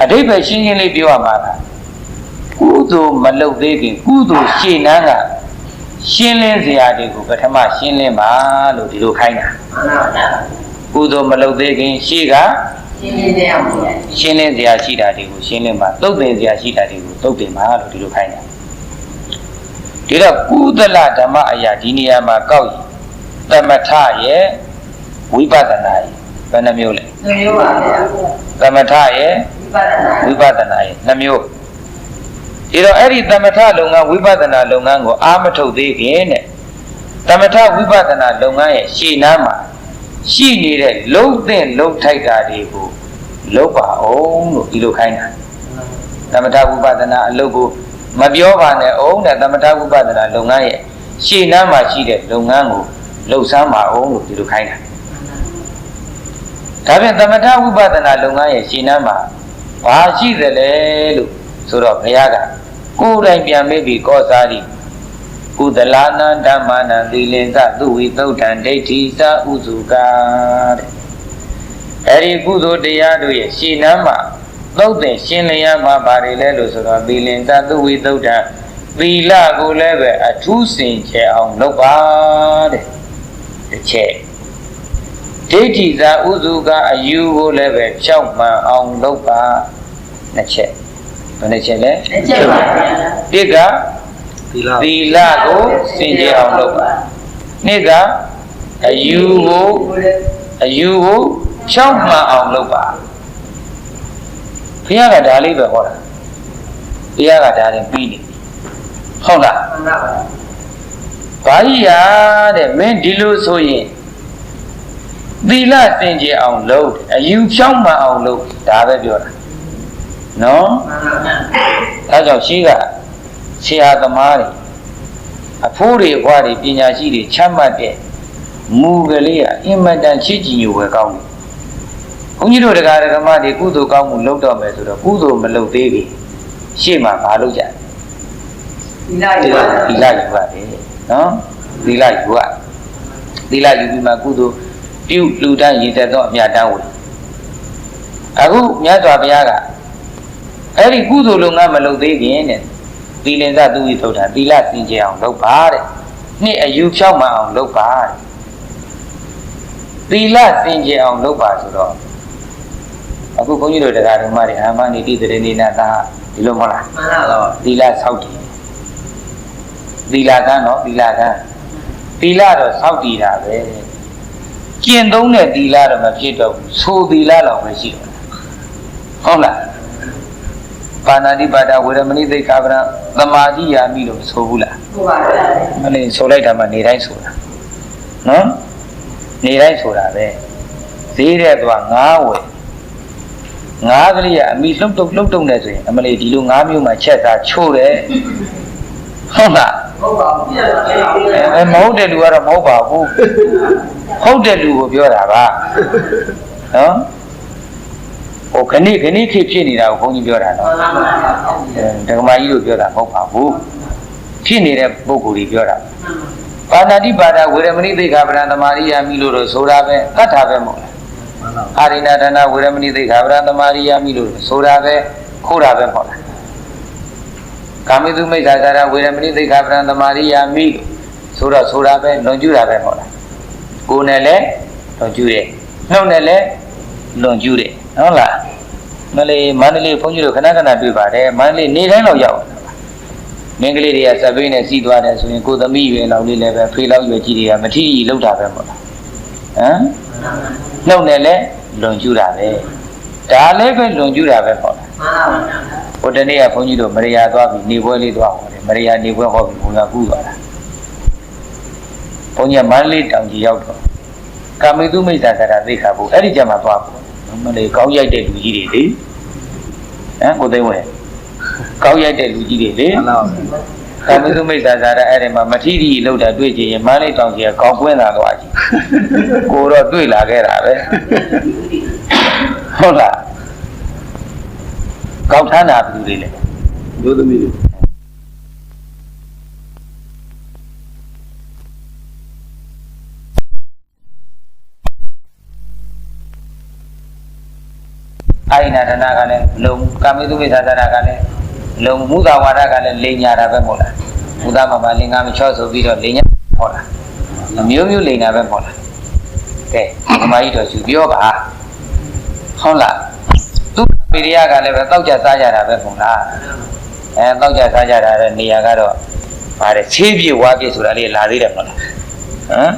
အတိပ္ပယ်ရှင်းရှင်းလေးပြောရမှာလားကုသိုလ်မလုပ်သေးခင်ကုသိုလ်ရှင်းနှန်းကရှင်းလင်းစရာတွေကိုပထမရှင်းလင်းပါလို့ဒီလိုခိုင်းတာမှန်ပါဗျာကုသိုလ်မလုပ်သေးခင်ရှေ့ကရှင်းလင်းတဲ့အောင်ဗျာရှင်းလင်းစရာရှိတာတွေကိုရှင်းလင်းပါသုတ်သင်စရာရှိတာတွေကိုသုတ်သင်ပါလို့ဒီလိုခိုင်းတာဒီတော့ကုသလဓမ္မအရာဒီနေရာမှာကောက်ရင်သမထရဲ့ဝိပဿနာရဲ့ဘယ်နှမျိုးလဲနှမျိုးပါဗျာသမထရဲ့ ဝိပဿနာဝိပဿနာရဲ့နှမျိုးဒီတော့အဲ့ဒီသမထလုပ်ငန်းဝိပဿနာလုပ်ငန်းကိုအာမထုတ်သေးခင်တဲ့သမထဝိပဿနာလုပ်ငန်းရဲ့ရှေ့နားမှာရှိနေတဲ့လုံးသင့်လုံးထိုက်တာတွေကိုလုပ်ပါအောင်လို့ဒီလိုခိုင်းတာသမထဝိပဿနာအလုပ်ကိုမပြောပါနဲ့အောင်တဲ့သမထဝိပဿနာလုပ်ငန်းရဲ့ရှေ့နားမှာရှိတဲ့လုပ်ငန်းကိုလှုပ်ဆန်းပါအောင်လို့ဒီလိုခိုင်းတာဒါဖြင့်သမထဝိပဿနာလုပ်ငန်းရဲ့ရှေ့နားမှာ ဘာရှိသလဲလို့ဆိုတော့ဘုရားကကိုယ်တိုင်ပြန်မေးပြီးကောစားသည်ကုသလာနံဓမ္မနံသီလင်္သသူဝိသုဒ္ဓံဒိဋ္ဌိသဥစုကာတဲ့အဲဒီကုသိုလ်တရားတို့ရဲ့ရှင်းနမ်းမှာသုတ်တဲ့ရှင်းလျာမှာပါတယ်လဲလို့ဆိုတော့သီလင်္သသူဝိသုဒ္ဓံသီလကိုလည်းပဲအထူးစင်ကြယ်အောင်လုပ်ပါတဲ့တစ်ချက် ဒိဋ္ဌိသာဥစုကအယူကိုလည်းပဲဖြောက်မှန်အောင်လုပ်ပါနှစ်ချက်ဘယ်နှချက်လဲအချက်ပါဗျာတစ်ကသီလသီလကိုစင်ကြယ်အောင်လုပ်ပါနှစ်ကအယူကိုအယူကိုဖြောက်မှန်အောင်လုပ်ပါဘုရားကဒါလေးပဲဟောတာဘုရားကဒါရင်ပြီးနေပြီဟုတ်လားမှန်ပါဗျာဘာကြီးရာတဲ့မင်းဒီလိုဆိုရင် သီလစင်ကြယ်အောင်လုပ်တယ်အယူဖြောက်မှန်အောင်လုပ်ဒါပဲပြောတာနော်မှန်ပါဗျာဒါကြောင့်ရှိကဆရာသမားတွေအဖိုးတွေအဖွားတွေပညာရှိတွေချမ်းမှတ်တဲ့မူကလေးကအင်မတန်ချစ်ကြည်ညိုပဲကောင်းတယ်။ဘုန်းကြီးတို့တရားဓမ္မတွေကုသိုလ်ကောင်းမှုလုပ်တော့မယ်ဆိုတော့ကုသိုလ်မလုပ်သေးဘူး။ရှေ့မှာမလုပ်ကြဘူးဒီလိုက်။ဒီပါသီလယူရတယ်နော်။သီလယူရ။သီလယူပြီးမှကုသိုလ် ပြုလူတန်းရည်သက်သောအမြတ်တမ်းဝေ။အခုမြတ်စွာဘုရားကအဲ့ဒီကုသိုလ်လုပ်ငန်းမလုပ်သေးခင်တဲ့သီလင်္သသူဝိသုဒ္ဓသီလစင်ကြယ်အောင်လုပ်ပါတဲ့နှစ်အယူဖြောက်မှန်အောင်လုပ်ပါတဲ့သီလစင်ကြယ်အောင်လုပ်ပါဆိုတော့အခုဘုန်းကြီးတို့တရားဓမ္မတွေအာမနိတိတရေနေနာသာဒီလိုမဟုတ်လားမှန်ပါဗျာသီလဆောက်တည်သီလကံတော့သီလကံသီလတော့ဆောက်တည်တာပဲ ကျင့်သုံးတဲ့သီလတော့မဖြစ်တော့ဘူးဆိုသီလတော့ပဲရှိတော့ဟုတ်လားပါဏာတိပါဒဝေရမဏိသိက္ခာပဒသမာဓိယာမိလို့မဆိုဘူးလားဟုတ်ပါဗျာအဲ့ဒီဆိုလိုက်တာမှနေတိုင်းဆိုတာနော်နေတိုင်းဆိုတာပဲဈေးတဲ့သွားငါးဝယ်ငါးကလေးကအမိလှုပ်တုပ်လှုပ်တုပ်နေဆိုရင်အမလေးဒီလိုငါးမျိုးမှချက်သားချို့တယ်ဟုတ်လားဟုတ်ပါဘူးပြည့်ပါဗျာအဲမဟုတ်တဲ့လူကတော့မဟုတ်ပါဘူး ဟုတ်တဲ့လူကိုပြောတာပါနော်ဟိုခဏခဏခေတ်ဖြစ်နေတာကိုဘုန်းကြီးပြောတာနော်မှန်ပါဗျာအဲဒကမာကြီးတို့ပြောတာမဟုတ်ပါဘူးဖြစ်နေတဲ့ပုဂ္ဂိုလ်ကြီးပြောတာပါဏာတိပါဒဝေရမဏိသိက္ခာပဒံသမာရိယာမိလို့တော့ဆိုတာပဲတတ်တာပဲမဟုတ်လားမှန်ပါအာရိဏဒနာဝေရမဏိသိက္ခာပဒံသမာရိယာမိလို့ဆိုတာပဲခိုးတာပဲမဟုတ်လားကာမိတုမိစ္ဆာကာရဝေရမဏိသိက္ခာပဒံသမာရိယာမိလို့ဆိုတော့ဆိုတာပဲလွန်ကျူးတာပဲမဟုတ်လား ကိုယ်နဲ့လည်းလွန်ကျူးတယ်နှုတ်နဲ့လည်းလွန်ကျူးတယ်ဟုတ်လားမလေးမန္တလေးဘုန်းကြီးတို့ခဏခဏတွေ့ပါတယ်မန္တလေးနေတိုင်းတော့ရောက်တယ်မင်းကလေးတွေကစပိနဲ့စီးသွားတယ်ဆိုရင်ကိုသမီးရွယ်လောက်လေးလည်းပဲဖေးလောက်ရွယ်ကြီးတွေကမထီကြီးလောက်တာပဲမဟုတ်လားဟမ်နှုတ်နဲ့လည်းလွန်ကျူးတာပဲဒါလည်းပဲလွန်ကျူးတာပဲပေါ့လားမှန်ပါဗျာဟိုတနေ့ကဘုန်းကြီးတို့မရိယာသွားပြီးနေပွဲလေးသွားဟောတယ်မရိယာနေပွဲဟောပြီးဘုရားကူးသွားတာ ဘုန်းကြီးကမန္တလေးတောင်ကြီးရောက်တော့ကာမိတုမိစ္ဆာကရာသိခါဖို့အဲ့ဒီကြမှာသွားဖို့မလေးကောင်းရိုက်တဲ့လူကြီးတွေလေဟမ်ကိုသိန်းဝဲကောင်းရိုက်တဲ့လူကြီးတွေလေမှန်ပါဗျာကာမိတုမိစ္ဆာကရာအဲ့ဒီမှာမထီရီလောက်တာတွေ့ကြရင်မန္တလေးတောင်ကြီးကကောင်းပွင့်လာသွားကြီးကိုတော့တွေ့လာခဲ့တာပဲဟုတ်လားကောက်ထမ်းတာဘယ်သူတွေလဲမျိုးသမီးတွေ အိုင်နာဒနာကလည်းမလုံကာမိတုမိသာသနာကလည်းလုံမူသာဝါဒကလည်းလိန်ညာတာပဲမဟုတ်လားမူသာမမလင်္ကာမချောဆိုပြီးတော့လိန်ညာဟုတ်လားအမျိုးမျိုးလိန်တာပဲမဟုတ်လားကဲဓမ္မကြီးတော်သူပြောပါဟုတ်လားသူပေရိယကလည်းပဲတောက်ကြစားကြတာပဲမဟုတ်လားအဲတောက်ကြစားကြတာတဲ့နေရာကတော့ဗါတဲ့ခြေပြေဝါပြေဆိုတာလေးလာသေးတယ်မဟုတ်လားဟမ်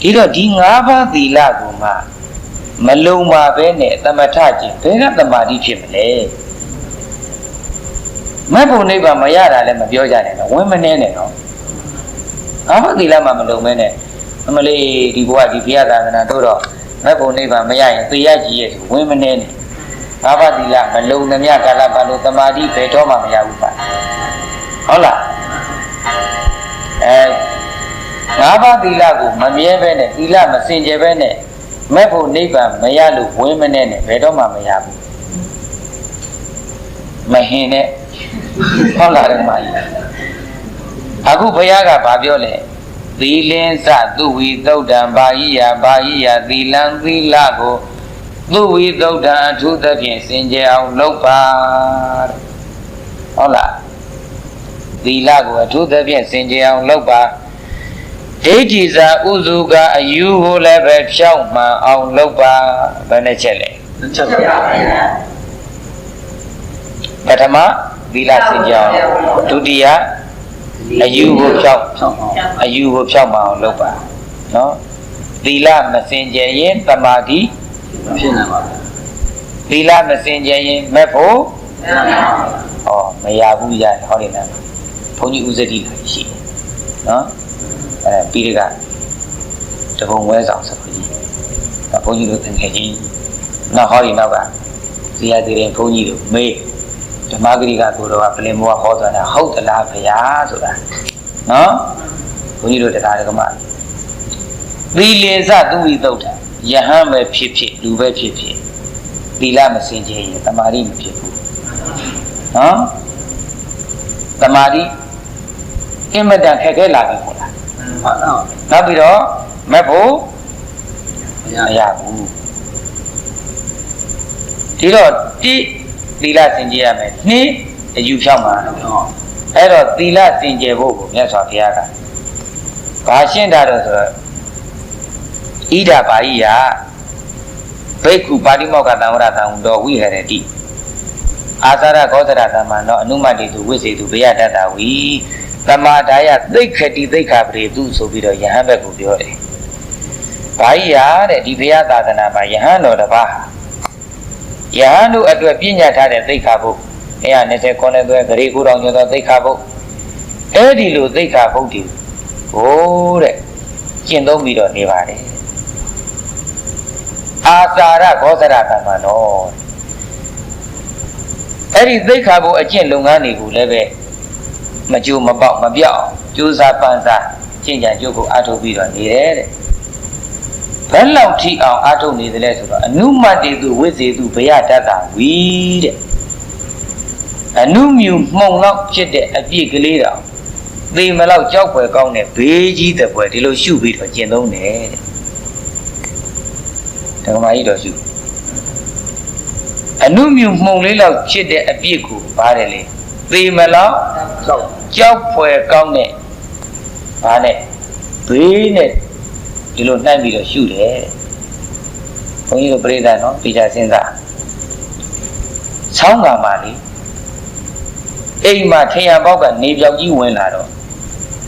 ဒီတော့ဒီ၅ပါးသီလကိုမှ မလုံပါပဲနဲ့သမထခြင်းဘယ်ကသမာဓိဖြစ်မလဲမတ်ဖို့နိဗ္ဗာန်မရတာလည်းမပြောကြနဲ့တော့ဝင်းမနေနဲ့တော့ငါးပါးသီလမှမလုံမဲနဲ့အမလေးဒီဘဝဒီဘုရားသာသနာတို့တော့မတ်ဖို့နိဗ္ဗာန်မရရင်သေရကြီးရဲ့ဆိုဝင်းမနေနဲ့ငါးပါးသီလမလုံသမျှကာလပတ်လို့သမာဓိဘယ်တော့မှမရဘူးပါဟုတ်လားအဲငါးပါးသီလကိုမမြဲပဲနဲ့သီလမစင်ကြယ်ပဲနဲ့ မဲ့ဖို့နိဗ္ဗာန်မရလို့ဝင်းမနဲ့နဲ့ဘယ်တော့မှမရဘူးမဟင်နဲ့ဟုတ်လားဓမ္မကြီးအခုဘုရားကဘာပြောလဲသီလင်းစသူဝီသုတ်တံဘာဟိယဘာဟိယသီလံသီလကိုသူဝီသုတ်တံအထူးသဖြင့်စင်ကြယ်အောင်လုပ်ပါတဲ့ဟုတ်လားသီလကိုအထူးသဖြင့်စင်ကြယ်အောင်လုပ်ပါ ဒိဋ္ဌိစာဥစုကအယူကိုလည်းပဲဖြောင်းမှန်အောင်လုပ်ပါဘယ်နဲ့ချက်လဲနှစ်ချက်ပါဗျာပထမသီလစင်ကြယ်အောင်ဒုတိယအယူကိုဖြောင်းဆောင်းအောင်အယူကိုဖြောင်းမှန်အောင်လုပ်ပါနော်သီလမစင်ကြယ်ရင်တမာတိမဖြစ်နိုင်ပါဘူးသီလမစင်ကြယ်ရင်မဲ့ဖို့ဩမရဘူးရဟောတယ်နော်ဘုန်းကြီးဥဇတိလာရှိတယ်နော် အဲပြီးတကတဘုံဝဲဆောင်စပကြီးဒါဘုန်းကြီးတို့တကယ်ကြီးနောက်ဟောဒီနောက်ကဇေယသေးတယ်ဘုန်းကြီးတို့မေးဓမ္မဂရိကကိုတော့ကပလင်မောဟောသွားတာဟုတ်သလားဖရာဆိုတာနော်ဘုန်းကြီးတို့တရားဓမ္မသီလင်စသူဝိသုဒ္ဓယဟန်ပဲဖြစ်ဖြစ်လူပဲဖြစ်ဖြစ်သီလမစင်ကြယ်ရင်တမာတိမဖြစ်ဘူးနော်တမာတိအင်မတန်ခက်ခဲလာပြီဟုတ်လားဟာတော့ နောက်ပြီးတော့မက်ဖို့မရမရဘူးဒီတော့တိသီလစင်ကြယ်ရမယ်နှစ်အယူဖြောင်းမှာတော့အဲ့တော့သီလစင်ကြယ်ဖို့ကိုမြတ်စွာဘုရားကဘာရှင်းတာတော့ဆိုတော့ဣဒာပါဠိယဘိက္ခုပါတိမောက္ခသံဝရသံတော်ဝိဟရတိအာသရကောသရသမ္မာနောအနုမတ္တိသူဝိစေသူဘေယတတ္တဝီ သမာဒါယသိက္ခတိသိက္ခာပရိသူဆိုပြီးတော့ယဟန်ဘက်ကိုပြောတယ်။ဘာကြီးရတဲ့ဒီဘုရားသာသနာမှာယဟန်တော်တစ်ပါးဟာယဟန်တို့အတွက်ပြညတ်ထားတဲ့သိက္ခာဘု120ခုနှစ်သွဲဂရေကူတော်ညသောသိက္ခာဘုအဲ့ဒီလိုသိက္ခာဘုဒီဟိုတဲ့ကျင့်သုံးပြီးတော့နေပါတယ်။အာသာရကောသရသမ္မာနောအဲ့ဒီသိက္ခာဘုအကျင့်လုပ်ငန်းတွေကိုလည်းပဲ မကြိုးမပေါက်မပြောက်အောင်ကြိုးစားပန်းစားကျင့်ကြံကြိုးကိုအားထုတ်ပြီးတော့နေတယ်တဲ့ဘယ်လောက်ထိအောင်အားထုတ်နေသလဲဆိုတော့အနုမတ္တိသူဝိဇေသူဘယတတ္တဝီတဲ့အနုမြူမှုံလောက်ဖြစ်တဲ့အပြည့်ကလေးတောင်သေမလောက်ကြောက်ွယ်ကောင်းတဲ့ဘေးကြီးတဲ့ပွဲဒီလိုရှုပြီးတော့ကျင့်သုံးတယ်တဲ့ဓမ္မကြီးတော်ရှုအနုမြူမှုံလေးလောက်ဖြစ်တဲ့အပြည့်ကိုပါတယ်လေ သေမလောက်ဆောက်ကြောက်ဖွယ်ကောင်းတဲ့ဘာနဲ့ဘေးနဲ့ဒီလိုနှိုက်ပြီးတော့ရှုတယ်ဘုန်းကြီးတို့ပြိဿနော်ပြကြစဉ်းစားဆောင်းကမှာလေအိမ်မှာထရံပေါက်ကနေပြောက်ကြီးဝင်လာတော့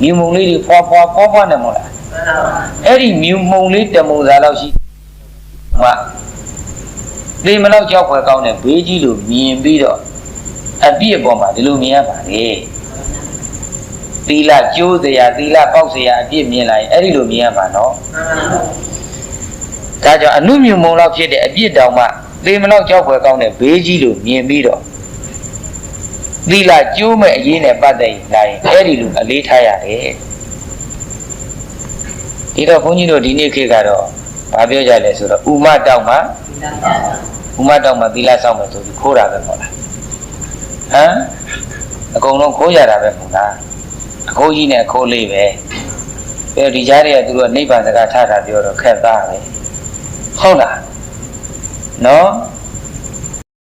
မြူမုံလေးတွေဖွာဖွာဖွာဖွာနဲ့မဟုတ်လားအဲ့ဒီမြူမုံလေးတမုံစားလောက်ရှိမှဒီမလောက်ကြောက်ဖွယ်ကောင်းတဲ့ဘေးကြီးလိုမြင်ပြီးတော့ အပြည့်အပေါ်မှာဒီလိုမြင်ရပါလေသီလကျိုးစရာသီလပေါက်စရာအပြည့်မြင်လာရင်အဲ့ဒီလိုမြင်ရမှာနော်ဒါကြောင့်အနုမြုံမုံလောက်ဖြစ်တဲ့အပြည့်တောင်မှသေမလောက်ကြောက်ဖွယ်ကောင်းတဲ့ဘေးကြီးလိုမြင်ပြီးတော့သီလကျိုးမဲ့အရေးနဲ့ပတ်သက်လာရင်အဲ့ဒီလိုအလေးထားရတယ်ဒီတော့ဘုန်းကြီးတို့ဒီနေ့ခေတ်ကတော့ဘာပြောကြလဲဆိုတော့ဥမတောက်မှာဥမတောက်မှာသီလဆောင်မယ်ဆိုပြီးခိုးတာပဲမဟုတ်လား ဟမ်အကုန်လုံးခိုးရတာပဲမဟုတ်လားအခိုးကြီးနဲ့အခိုးလေးပဲပြီးတော့ဒီကြားတွေကသူတို့ကနိဗ္ဗာန်စကားထားတာပြောတော့ခက်သားပဲဟုတ်လားနော်